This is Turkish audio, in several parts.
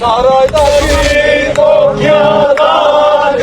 Sarayda bir Konya'dan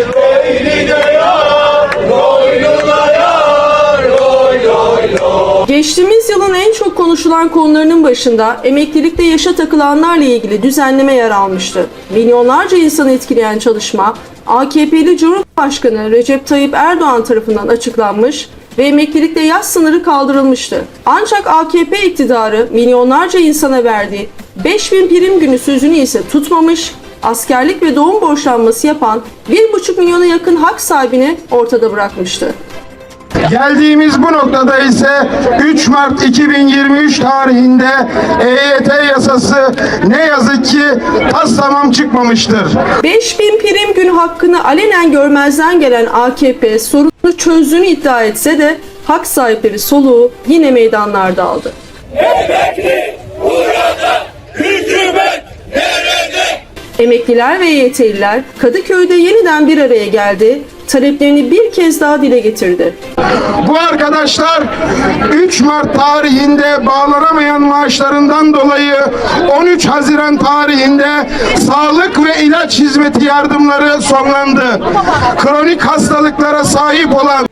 Eylide yar Loyluna yar Loy loy loy Geçtiğimiz yılın en çok konuşulan konularının başında emeklilikte yaşa takılanlarla ilgili düzenleme yer almıştı. Milyonlarca insanı etkileyen çalışma AKP'li Cumhurbaşkanı Recep Tayyip Erdoğan tarafından açıklanmış ve emeklilikte yaş sınırı kaldırılmıştı. Ancak AKP iktidarı milyonlarca insana verdiği 5000 prim günü sözünü ise tutmamış, askerlik ve doğum borçlanması yapan 1,5 milyona yakın hak sahibini ortada bırakmıştı. Geldiğimiz bu noktada ise 3 Mart 2023 tarihinde EYT yasası ne yazık ki tas tamam çıkmamıştır. 5000 prim günü hakkını alenen görmezden gelen AKP sorunu çözdüğünü iddia etse de hak sahipleri soluğu yine meydanlarda aldı. Hükümet Emekliler ve EYT'liler Kadıköy'de yeniden bir araya geldi, taleplerini bir kez daha dile getirdi. Bu arkadaşlar 3 Mart tarihinde bağlanamayan maaşlarından dolayı 13 Haziran tarihinde sağlık ve ilaç hizmeti yardımları sonlandı. Kronik hastalıklara sahip olan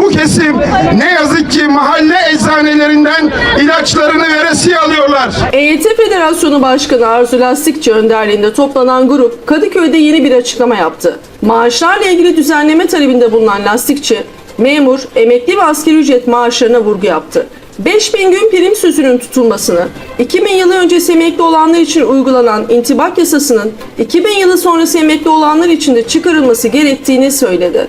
bu kesim ne yazık ki mahalle eczanelerinden ilaçlarını veresiye alıyorlar. EYT Federasyonu Başkanı Arzu Lastikçi önderliğinde toplanan grup Kadıköy'de yeni bir açıklama yaptı. Maaşlarla ilgili düzenleme talebinde bulunan Lastikçi, memur, emekli ve asgari ücret maaşlarına vurgu yaptı. 5000 gün prim sözünün tutulmasını, 2000 yılı öncesi emekli olanlar için uygulanan intibak yasasının 2000 yılı sonrası emekli olanlar için de çıkarılması gerektiğini söyledi.